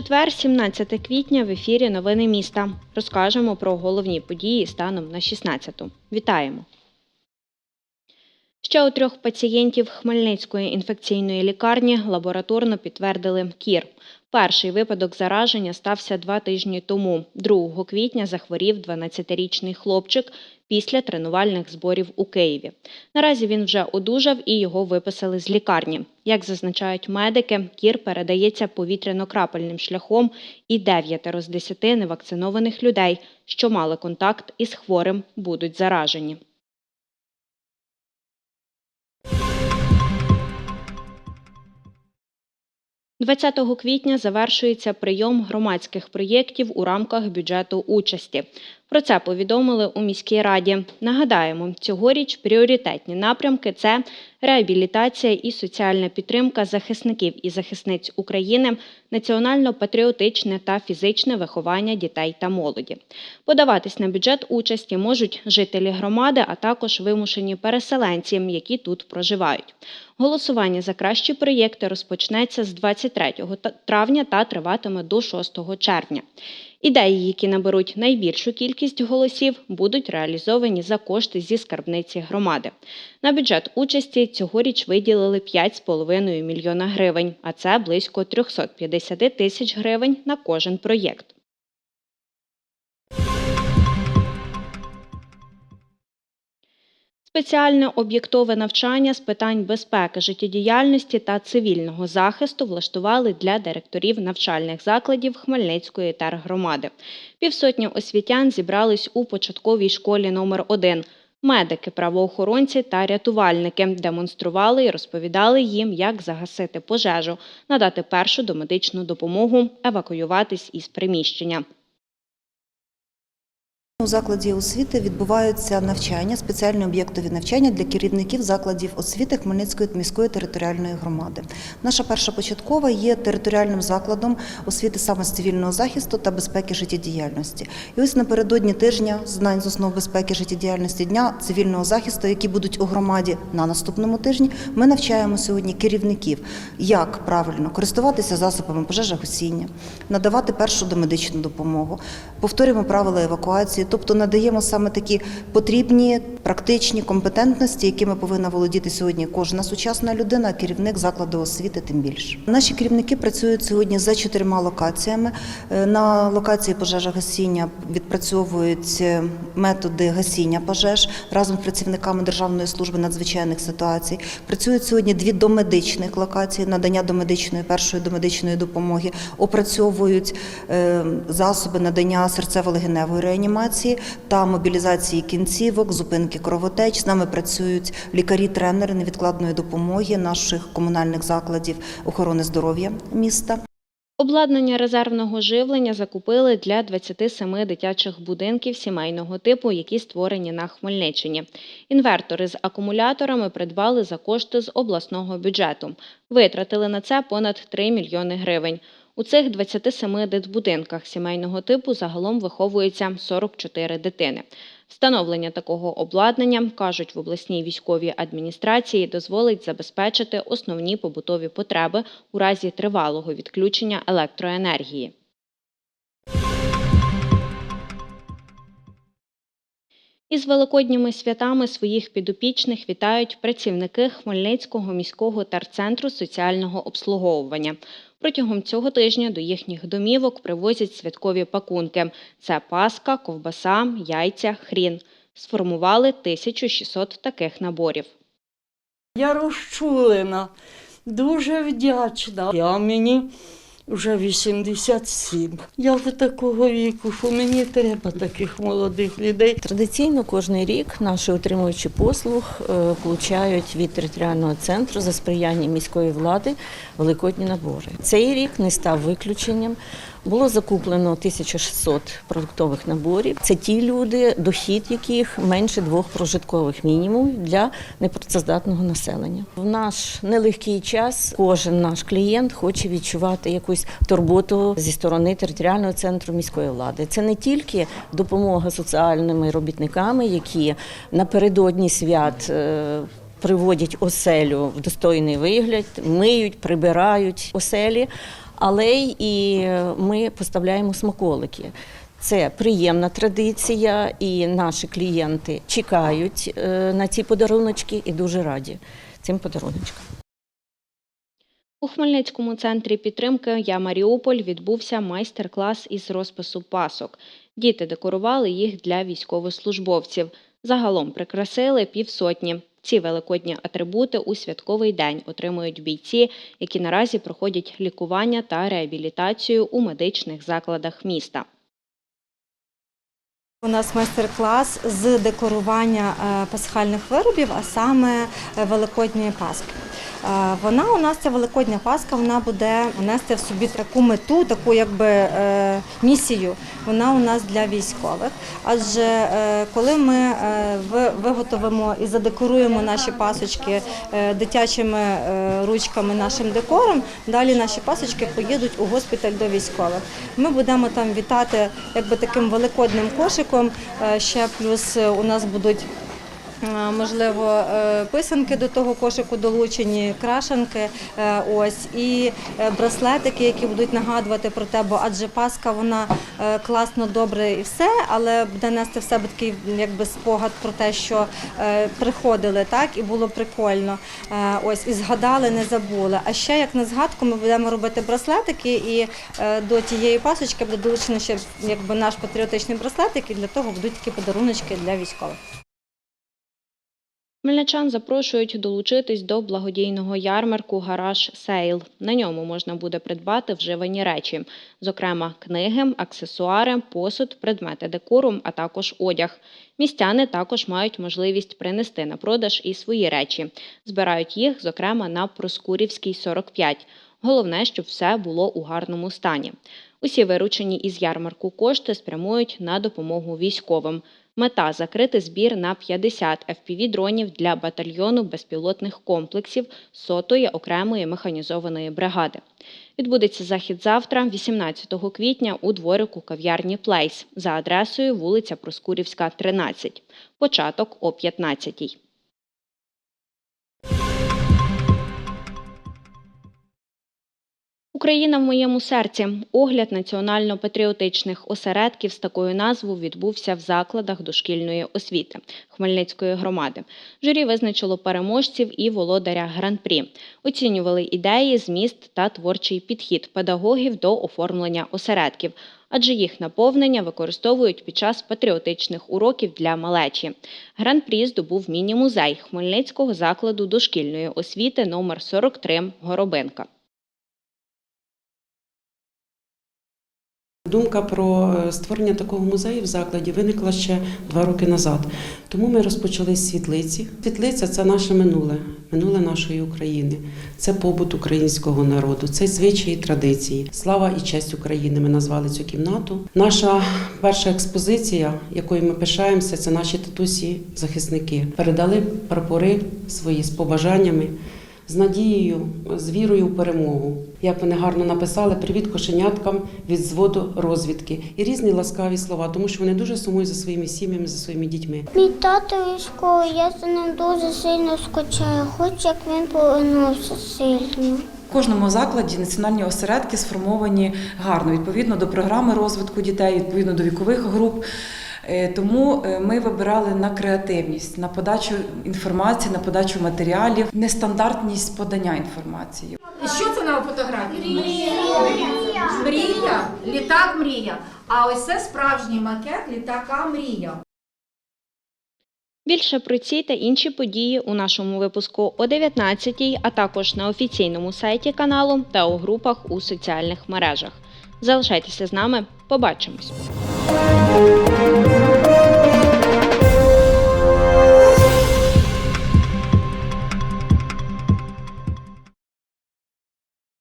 Четвер, 17 квітня, в ефірі Новини міста. Розкажемо про головні події станом на 16-ту. Вітаємо! Ще у трьох пацієнтів Хмельницької інфекційної лікарні лабораторно підтвердили кір. Перший випадок зараження стався два тижні тому. 2 квітня захворів 12-річний хлопчик після тренувальних зборів у Києві. Наразі він вже одужав і його виписали з лікарні. Як зазначають медики, кір передається повітряно-крапельним шляхом, і 9 з 10 невакцинованих людей, що мали контакт із хворим, будуть заражені. – 20 квітня завершується прийом громадських проєктів у рамках бюджету участі. Про це повідомили у міській раді. Нагадаємо, цьогоріч пріоритетні напрямки це реабілітація і соціальна підтримка захисників і захисниць України, національно-патріотичне та фізичне виховання дітей та молоді. Подаватись на бюджет участі можуть жителі громади, а також вимушені переселенці, які тут проживають. Голосування за кращі проєкти розпочнеться з 23 та- травня та триватиме до 6 червня. Ідеї, які наберуть найбільшу кількість голосів, будуть реалізовані за кошти зі скарбниці громади. На бюджет участі цьогоріч виділили 5,5 мільйона гривень, а це близько 350 тисяч гривень на кожен проєкт. Спеціальне об'єктове навчання з питань безпеки, життєдіяльності та цивільного захисту влаштували для директорів навчальних закладів Хмельницької тергромади. Півсотні освітян зібрались у початковій школі номер 1 Медики, правоохоронці та рятувальники демонстрували і розповідали їм, як загасити пожежу, надати першу домедичну допомогу, евакуюватись із приміщення. У закладі освіти відбуваються навчання, спеціальні об'єктові навчання для керівників закладів освіти Хмельницької міської територіальної громади. Наша перша початкова є територіальним закладом освіти саме з цивільного захисту та безпеки життєдіяльності. І ось напередодні тижня знань з основ безпеки життєдіяльності дня цивільного захисту, які будуть у громаді на наступному тижні, ми навчаємо сьогодні керівників, як правильно користуватися засобами пожежогасіння, надавати першу домедичну допомогу, повторюємо правила евакуації, тобто надаємо саме такі потрібні практичні компетентності, якими повинна володіти сьогодні кожна сучасна людина, керівник закладу освіти тим більше. Наші керівники працюють сьогодні за чотирма локаціями. Е, На локації пожежогасіння відпрацьовують методи гасіння пожеж разом з працівниками Державної служби надзвичайних ситуацій. Працюють сьогодні дві домедичних локації надання домедичної першої домедичної допомоги, опрацьовують е, засоби надання серцево-легеневої реанімації та мобілізації кінцівок, зупинки кровотеч. З нами працюють лікарі-тренери невідкладної допомоги наших комунальних закладів охорони здоров'я міста. Обладнання резервного живлення закупили для 27 дитячих будинків сімейного типу, які створені на Хмельниччині. Інвертори з акумуляторами придбали за кошти з обласного бюджету. Витратили на це понад 3 мільйони гривень. У цих 27 дитбудинках сімейного типу загалом виховується 44 дитини. Встановлення такого обладнання, кажуть в обласній військовій адміністрації, дозволить забезпечити основні побутові потреби у разі тривалого відключення електроенергії. Із великодніми святами своїх підопічних вітають працівники Хмельницького міського терцентру соціального обслуговування. Протягом цього тижня до їхніх домівок привозять святкові пакунки: це паска, ковбаса, яйця, хрін. Сформували 1600 таких наборів. Я розчулена, дуже вдячна. Я мені вже 87. Я вже такого віку, що мені треба таких молодих людей. Традиційно кожен рік наші отримуючі послуг е, получають від територіального центру за сприяння міської влади великодні набори. Цей рік не став виключенням. Було закуплено 1600 продуктових наборів. Це ті люди, дохід яких менше двох прожиткових мінімумів для непрацездатного населення. В наш нелегкий час кожен наш клієнт хоче відчувати якусь турботу зі сторони територіального центру міської влади. Це не тільки допомога соціальними робітниками, які напередодні свят. е, Приводять оселю в достойний вигляд, миють, прибирають оселі. Але і ми поставляємо смаколики. Це приємна традиція, і наші клієнти чекають е, на ці подаруночки і дуже раді цим подаруночкам. У Хмельницькому центрі підтримки Я Маріуполь відбувся майстер-клас із розпису пасок. Діти декорували їх для військовослужбовців. Загалом прикрасили півсотні. Ці великодні атрибути у святковий день отримують бійці, які наразі проходять лікування та реабілітацію у медичних закладах міста. У нас майстер-клас з декорування е, пасхальних виробів, а саме великодні Великодньої Пасхи. Е, Вона у нас ця великодня Пасха, вона буде нести в собі таку мету, таку якби е, місію. Вона у нас для військових. Адже е, коли ми е, виготовимо і задекоруємо наші пасочки е, дитячими е, ручками, нашим декором, далі наші пасочки поїдуть у госпіталь до військових. Ми будемо там вітати якби таким великодним кошиком. Е, Ще плюс е, у нас будуть. Можливо, е, писанки до того кошику долучені, крашенки, е, ось і е, браслетики, які будуть нагадувати про те, бо адже Пасха вона класно, добре і все, але буде нести в себе такий якби спогад про те, що приходили, так і було прикольно. Ось і згадали, не забули. А ще як на згадку, ми будемо робити браслетики, і до тієї пасочки буде долучено ще якби наш патріотичний браслетик, і для того будуть такі подаруночки для військових. Хмельничан запрошують долучитись до благодійного ярмарку Гараж Сейл. На ньому можна буде придбати вживані речі, зокрема книги, аксесуари, посуд, предмети декору, а також одяг. Містяни також мають можливість принести на продаж і свої речі. Збирають їх, зокрема, на Проскурівській 45. Головне, щоб все було у гарному стані. Усі виручені із ярмарку кошти спрямують на допомогу військовим. Мета закрити збір на 50 FPV-дронів для батальйону безпілотних комплексів сотої окремої механізованої бригади. Відбудеться захід завтра, 18 квітня, у дворику кав'ярні Плейс за адресою вулиця Проскурівська, 13. Початок о 15 Україна в моєму серці. Огляд національно-патріотичних осередків з такою назвою відбувся в закладах дошкільної освіти Хмельницької громади. Журі визначило переможців і володаря гран-прі. Оцінювали ідеї, зміст та творчий підхід педагогів до оформлення осередків, адже їх наповнення використовують під час патріотичних уроків для малечі. Гран-прі здобув міні-музей Хмельницького закладу дошкільної освіти номер 43 Горобинка. Думка про е, створення такого музею в закладі виникла ще два роки назад. Тому ми розпочали з світлиці. Світлиця це наше минуле, минуле нашої України. Це побут українського народу, це звичаї і традиції. Слава і честь України. Ми назвали цю кімнату. Наша перша експозиція, якою ми пишаємося, це наші татусі-захисники. Передали прапори свої з побажаннями. З надією, з вірою в перемогу. Як вони гарно написали, привіт кошеняткам від зводу розвідки і різні ласкаві слова, тому що вони дуже сумують за своїми сім'ями, за своїми дітьми. Мій тато військовий, я за ним дуже сильно скучаю, хочу, як він повернувся сильно. В кожному закладі національні осередки сформовані гарно відповідно до програми розвитку дітей, відповідно до вікових груп. Е, Тому е, ми вибирали на креативність, на подачу інформації, на подачу матеріалів, нестандартність подання інформації. Що це на фотографії? Мрія. Мрія? Літак мрія. А ось це справжній макет літака мрія. Більше про ці та інші події у нашому випуску о 19 а також на офіційному сайті каналу та у групах у соціальних мережах. Залишайтеся з нами, побачимось!